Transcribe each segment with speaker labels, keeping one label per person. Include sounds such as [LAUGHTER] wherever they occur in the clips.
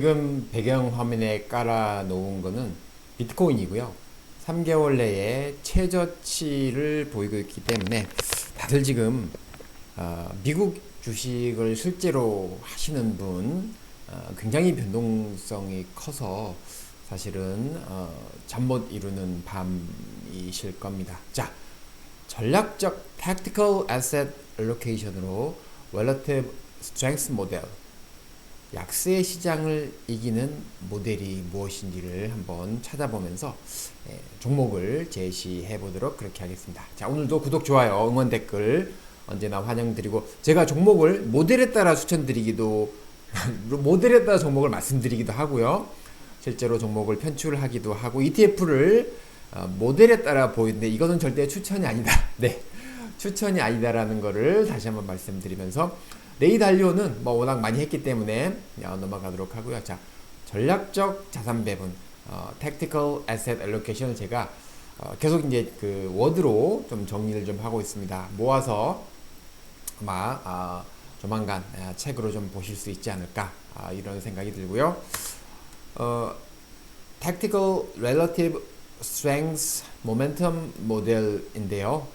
Speaker 1: 지금 배경 화면에 깔아 놓은 거는 비트코인이고요. 3개월 내에 최저치를 보이고 있기 때문에 다들 지금 어, 미국 주식을 실제로 하시는 분 어, 굉장히 변동성이 커서 사실은 어, 잠못 이루는 밤이실 겁니다. 자, 전략적 Tactical Asset Allocation으로 Relative Strength 모델 약세 시장을 이기는 모델이 무엇인지를 한번 찾아보면서 예, 종목을 제시해 보도록 그렇게 하겠습니다. 자, 오늘도 구독, 좋아요, 응원 댓글 언제나 환영드리고 제가 종목을 모델에 따라 추천드리기도 [LAUGHS] 모델에 따라 종목을 말씀드리기도 하고요. 실제로 종목을 편출하기도 하고 ETF를 어, 모델에 따라 보이는데 이거는 절대 추천이 아니다. [LAUGHS] 네. 추천이 아니다라는 거를 다시 한번 말씀드리면서 레이 달리오는 뭐 워낙 많이 했기 때문에 어, 넘어가도록 하고요. 자, 전략적 자산 배분, 어, Tactical Asset Allocation을 제가 어, 계속 이제 그 워드로 좀 정리를 좀 하고 있습니다. 모아서 아마 아, 조만간 아, 책으로 좀 보실 수 있지 않을까 아, 이런 생각이 들고요. 어, Tactical Relative Strength Momentum 모델인데요.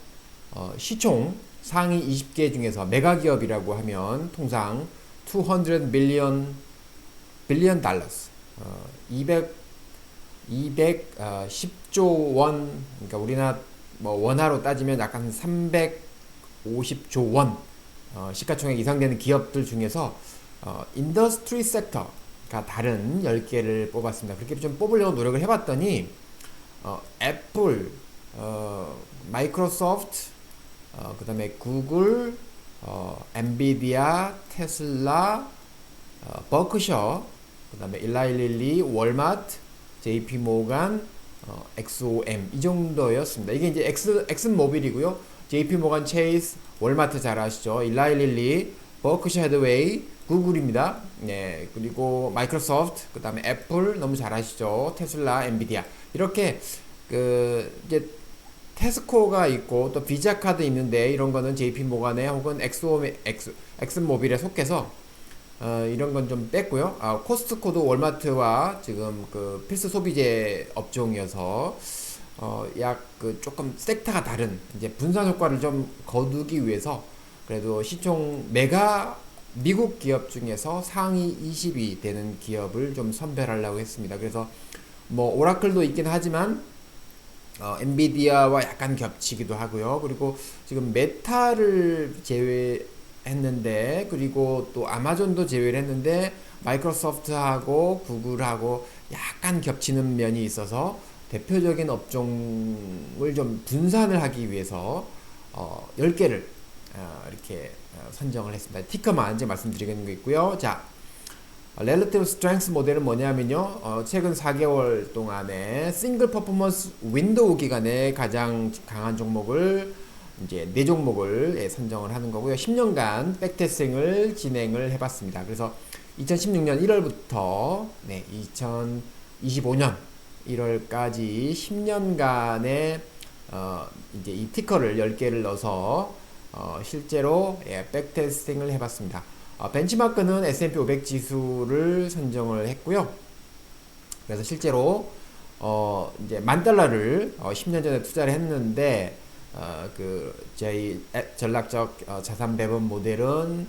Speaker 1: 어, 시총 상위 20개 중에서 메가 기업이라고 하면 통상 200 billion billion dollars 어, 200 210조 원 그러니까 우리나라 뭐 원화로 따지면 약간 350조 원 어, 시가총액 이상 되는 기업들 중에서 어, 인더스트리 섹터가 다른 10개를 뽑았습니다. 그렇게 좀 뽑으려고 노력을 해봤더니 어, 애플, 어, 마이크로소프트, 어, 그 다음에 구글, 어, 엔비디아, 테슬라, 어, 버크셔, 그 다음에 일라일릴리, 월마트, JP 모간, 어, XOM 이 정도였습니다. 이게 이제 엑스 엑슨 모빌이고요. JP 모간 체이스, 월마트 잘 아시죠? 일라일릴리, 버크셔 헤드웨이, 구글입니다. 네, 그리고 마이크로소프트, 그 다음에 애플 너무 잘 아시죠? 테슬라, 엔비디아 이렇게 그 이제 테스코가 있고 또 비자 카드 있는데 이런 거는 JP 모간에 혹은 엑소 엑스 엑슨모빌에 속해서 어, 이런 건 좀 뺐고요. 아, 코스트코도 월마트와 지금 그 필수 소비재 업종이어서 어, 약 그 조금 섹터가 다른 이제 분산 효과를 좀 거두기 위해서 그래도 시총 메가 미국 기업 중에서 상위 20위 되는 기업을 좀 선별하려고 했습니다. 그래서 뭐 오라클도 있긴 하지만 어, 엔비디아와 약간 겹치기도 하고요. 그리고 지금 메타를 제외했는데 그리고 또 아마존도 제외를 했는데 마이크로소프트하고 구글하고 약간 겹치는 면이 있어서 대표적인 업종을 좀 분산을 하기 위해서 어, 10개를 어, 이렇게 어, 선정을 했습니다. 티커만 이제 말씀드리는 게 있고요. 자, 렐러티브 스트렝스 모델은 뭐냐면요. 어, 최근 4개월 동안에 싱글 퍼포먼스 윈도우 기간에 가장 강한 종목을 이제 네 종목을 예, 선정을 하는 거고요. 10년간 백테스팅을 진행을 해봤습니다. 그래서 2016년 1월부터 네, 2025년 1월까지 10년간의 어, 이제 이 티커를 10개를 넣어서 어, 실제로 예, 백테스팅을 해봤습니다. 어, 벤치마크는 S&P 500 지수를 선정을 했고요. 그래서 실제로 어, 이제 만 달러를 어, 10년 전에 투자를 했는데 어, 그 저희 전략적 어, 자산 배분 모델은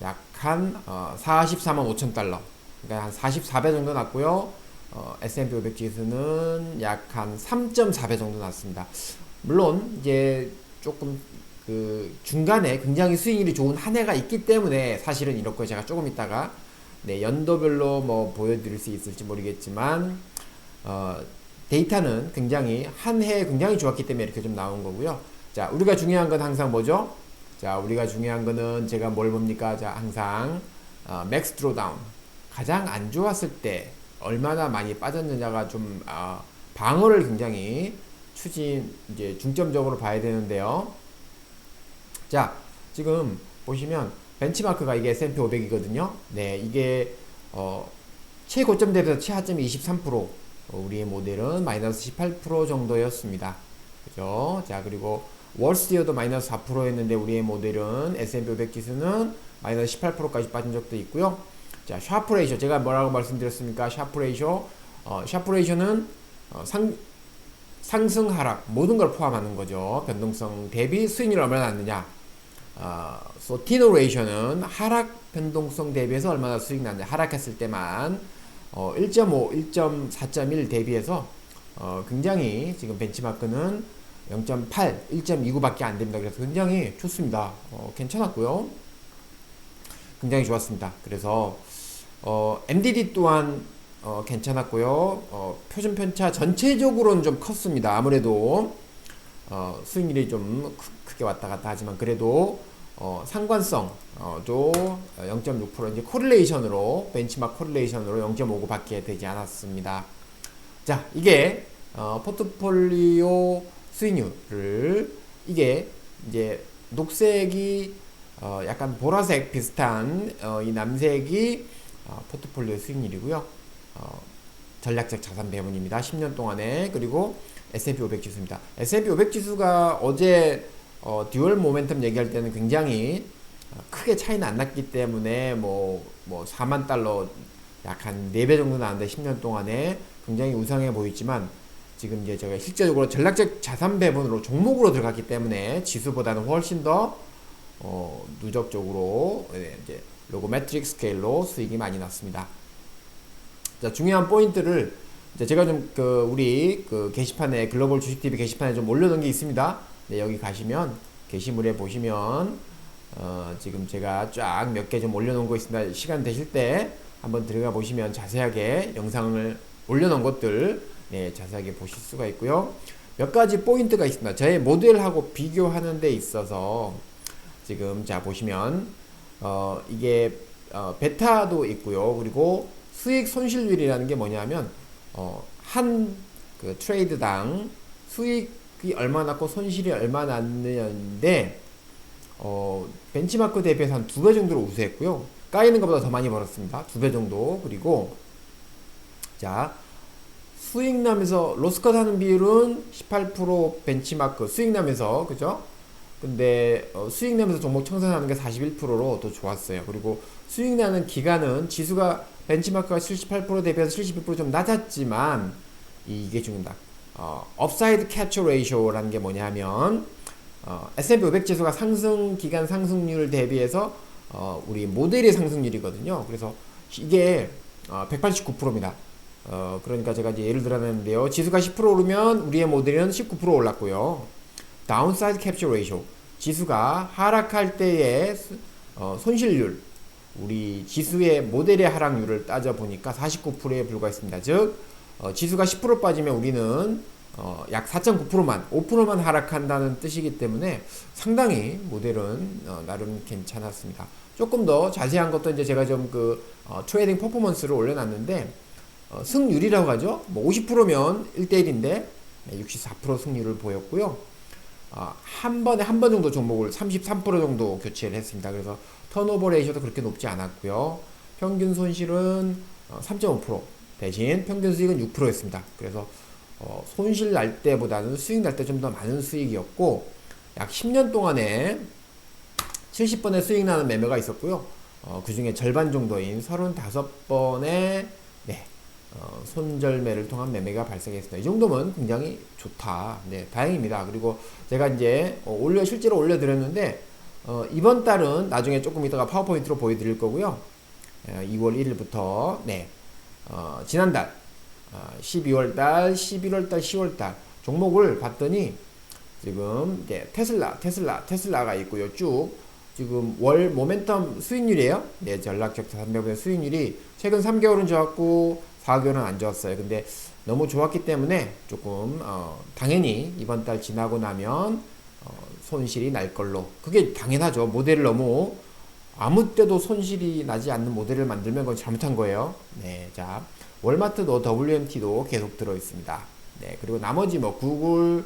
Speaker 1: 약한 어, 44만 5천 달러, 그러니까 한 44배 정도 났고요. 어, S&P 500 지수는 약 한 3.4배 정도 났습니다. 물론 이제 조금 그 중간에 굉장히 수익률이 좋은 한 해가 있기 때문에 사실은 이렇게 제가 조금 있다가 네, 연도별로 뭐 보여드릴 수 있을지 모르겠지만 어, 데이터는 굉장히 한 해에 굉장히 좋았기 때문에 이렇게 좀 나온 거고요. 자, 우리가 중요한 건 항상 뭐죠? 자, 우리가 중요한 거는 제가 뭘 봅니까? 자, 항상 어, 맥스 드로다운 가장 안 좋았을 때 얼마나 많이 빠졌느냐가 좀 어, 방어를 굉장히 추진 이제 중점적으로 봐야 되는데요. 자, 지금 보시면 벤치마크가 이게 S&P 500이거든요. 네, 이게 어, 최고점 대비해서 최하점이 23%, 어, 우리의 모델은 마이너스 18% 정도였습니다. 그죠? 자, 그리고 월스티어도 마이너스 4%였는데 우리의 모델은 S&P 500 지수는 마이너스 18%까지 빠진 적도 있고요. 자, 샤프 레이쇼 제가 뭐라고 말씀드렸습니까? 샤프 레이쇼. 어, 샤프 레이쇼는 어, 상 상승 하락 모든 걸 포함하는 거죠. 변동성 대비 수익률이 얼마나 났느냐. 어, so 티노 레이쇼는 하락 변동성 대비해서 얼마나 수익 났냐. 하락했을 때만 어, 1.5, 1.4.1 대비해서 어, 굉장히 지금 벤치마크는 0.8, 1.29밖에 안 됩니다. 그래서 굉장히 좋습니다. 어, 괜찮았고요. 굉장히 좋았습니다. 그래서 어, MDD 또한 어, 괜찮았고요. 어, 표준 편차 전체적으로는 좀 컸습니다. 아무래도 어, 수익률이 좀 크, 게 왔다 갔다 하지만 그래도 어, 상관성도 어, 0.6% 이제 코릴레이션으로 벤치마크 코릴레이션으로 0.59밖에 되지 않았습니다. 자, 이게 어, 포트폴리오 수익률을 이게 이제 녹색이 어, 약간 보라색 비슷한 어, 이 남색이 어, 포트폴리오 수익률이고요. 어, 전략적 자산 배분입니다. 10년 동안에 그리고 S&P 500 지수입니다. S&P 500 지수가 어제 어, 듀얼 모멘텀 얘기할 때는 굉장히 어, 크게 차이는 안 났기 때문에 뭐, 뭐 4만 달러 약 한 4배 정도 나는데 10년 동안에 굉장히 우상해 보이지만 지금 이제 제가 실제적으로 전략적 자산 배분으로 종목으로 들어갔기 때문에 지수보다는 훨씬 더 어, 누적적으로 네, 이제 로고메트릭 스케일로 수익이 많이 났습니다. 자, 중요한 포인트를 이제 제가 좀 그 우리 그 게시판에 글로벌 주식 TV 게시판에 좀 올려놓은 게 있습니다. 네, 여기 가시면 게시물에 보시면 어, 지금 제가 쫙 몇 개 좀 올려놓은 거 있습니다. 시간 되실 때 한번 들어가 보시면 자세하게 영상을 올려놓은 것들 네, 자세하게 보실 수가 있고요. 몇 가지 포인트가 있습니다. 저의 모델하고 비교하는 데 있어서 지금 자 보시면 어, 이게 어, 베타도 있고요. 그리고 수익 손실률이라는 게 뭐냐면 어, 한그 트레이드당 수익 이 얼마 났고 손실이 얼마 났느냐인데 어, 벤치마크 대비해서 한 두 배 정도로 우세했고요. 까이는 것보다 더 많이 벌었습니다. 두 배 정도. 그리고 자 수익 나면서 로스컷 하는 비율은 18% 벤치마크 수익 나면서 그죠? 근데 어, 수익 내면서 종목 청산하는 게 41%로 더 좋았어요. 그리고 수익 나는 기간은 지수가 벤치마크가 78% 대비해서 71%좀 낮았지만 이게 중요합니다. 어, 업사이드 캐처 레이쇼라는 게 뭐냐면 어, S&P 500 지수가 상승 기간 상승률 대비해서 어, 우리 모델의 상승률이거든요. 그래서 이게 어, 189%입니다. 어, 그러니까 제가 이제 예를 들었는데요. 지수가 10% 오르면 우리의 모델은 19% 올랐고요. 다운사이드 캡처 레이쇼 지수가 하락할 때의 어, 손실률 우리 지수의 모델의 하락률을 따져 보니까 49%에 불과했습니다. 즉 어, 지수가 10% 빠지면 우리는 어, 약 4.9%만 5%만 하락한다는 뜻이기 때문에 상당히 모델은 어, 나름 괜찮았습니다. 조금 더 자세한 것도 이제 제가 좀그 어, 트레이딩 퍼포먼스를 올려놨는데 어, 승률이라고 하죠. 뭐 50%면 1대1인데 64% 승률을 보였고요. 어, 한 번에 한 번 정도 종목을 33% 정도 교체를 했습니다. 그래서 턴오버 레이셔도 그렇게 높지 않았고요. 평균 손실은 3.5% 어, 대신 평균 수익은 6%였습니다. 그래서 어, 손실 날 때보다는 수익 날 때 좀 더 많은 수익이었고 약 10년 동안에 70번의 수익 나는 매매가 있었고요. 어, 그 중에 절반 정도인 35번의 네, 어, 손절매를 통한 매매가 발생했습니다. 이 정도면 굉장히 좋다. 네, 다행입니다. 그리고 제가 이제 어, 올려 실제로 올려드렸는데 어, 이번 달은 나중에 조금 이따가 파워포인트로 보여드릴 거고요. 2월 1일부터 네, 어, 지난달 12월 달, 11월 달, 10월 달 종목을 봤더니 지금 이제 테슬라, 테슬라, 테슬라가 있고요. 쭉 지금 월 모멘텀 수익률이에요. 네, 전략적 자산 배분의 수익률이 최근 3개월은 좋았고 4개월은 안 좋았어요. 근데 너무 좋았기 때문에 조금 어, 당연히 이번 달 지나고 나면 어, 손실이 날 걸로 그게 당연하죠. 모델을 너무 아무 때도 손실이 나지 않는 모델을 만들면 그건 잘못한 거예요. 네, 자 월마트도 WMT도 계속 들어 있습니다. 네, 그리고 나머지 뭐 구글,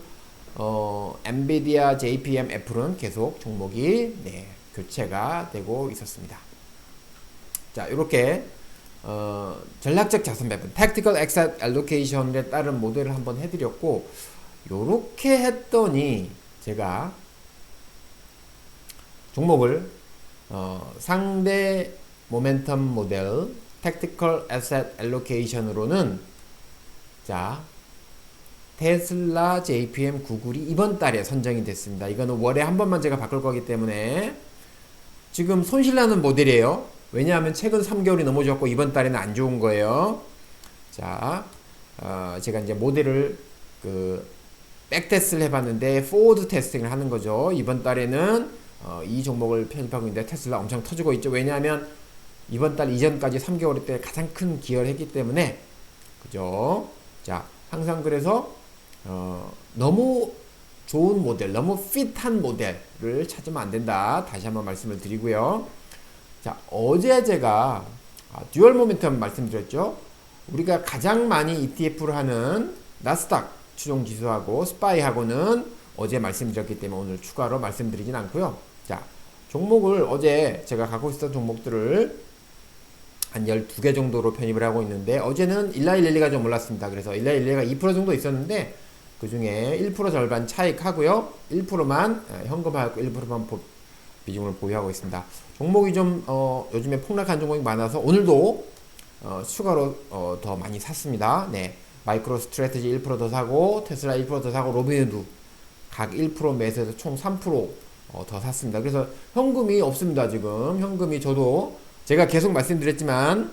Speaker 1: 어, 엔비디아, JPM, 애플은 계속 종목이 네, 교체가 되고 있었습니다. 자, 이렇게 어, 전략적 자산 배분, Tactical Asset Allocation에 따른 모델을 한번 해드렸고, 요렇게 했더니 제가 종목을 어, 상대 모멘텀 모델, 택티컬 에셋 알로케이션으로는 자 테슬라 JPM 996이 이번 달에 선정이 됐습니다. 이거는 월에 한 번만 제가 바꿀 거기 때문에 지금 손실나는 모델이에요. 왜냐하면 최근 3개월이 넘어졌고 이번 달에는 안 좋은 거예요. 자, 어, 제가 이제 모델을 그 백테스트를 해봤는데 포워드 테스팅을 하는 거죠. 이번 달에는 어, 이 종목을 편입하고 있는데 테슬라 엄청 터지고 있죠. 왜냐하면 이번 달 이전까지 3개월 때 가장 큰 기여를 했기 때문에 그죠. 자, 항상 그래서 어, 너무 좋은 모델, 너무 핏한 모델을 찾으면 안 된다. 다시 한번 말씀을 드리고요. 자, 어제 제가 아, 듀얼 모멘텀 말씀드렸죠. 우리가 가장 많이 ETF를 하는 나스닥 추종 지수하고 스파이하고는 어제 말씀드렸기 때문에 오늘 추가로 말씀드리진 않고요. 자, 종목을 어제 제가 갖고 있었던 종목들을 한 12개 정도로 편입을 하고 있는데 어제는 일라일릴리가 좀 올랐습니다. 그래서 일라일릴리가 2% 정도 있었는데 그 중에 1% 절반 차익 하고요. 1%만 현금하고 1%만 보, 비중을 보유하고 있습니다. 종목이 좀 어, 요즘에 폭락한 종목이 많아서 오늘도 어, 추가로 어, 더 많이 샀습니다. 네. 마이크로 스트레티지 1%더 사고 테슬라 1%더 사고 로빈후드 각 1% 매수해서 총 3% 더 어, 샀습니다. 그래서 현금이 없습니다. 지금 현금이 저도 제가 계속 말씀드렸지만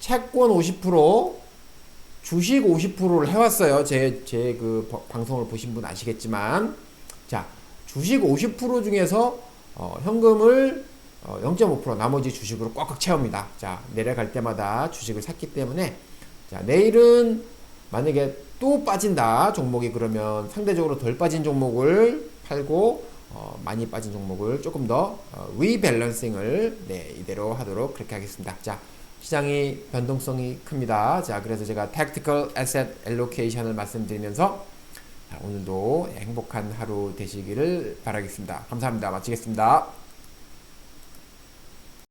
Speaker 1: 채권 50% 주식 50%를 해왔어요. 제 제 그 방송을 보신 분 아시겠지만 자 주식 50% 중에서 어, 현금을 어, 0.5% 나머지 주식으로 꽉꽉 채웁니다. 자 내려갈 때마다 주식을 샀기 때문에 자 내일은 만약에 또 빠진다 종목이 그러면 상대적으로 덜 빠진 종목을 팔고 어, 많이 빠진 종목을 조금 더 어, 리밸런싱을 네, 이대로 하도록 그렇게 하겠습니다. 자 시장이 변동성이 큽니다. 자 그래서 제가 Tactical Asset Allocation을 말씀드리면서 자, 오늘도 행복한 하루 되시기를 바라겠습니다. 감사합니다. 마치겠습니다.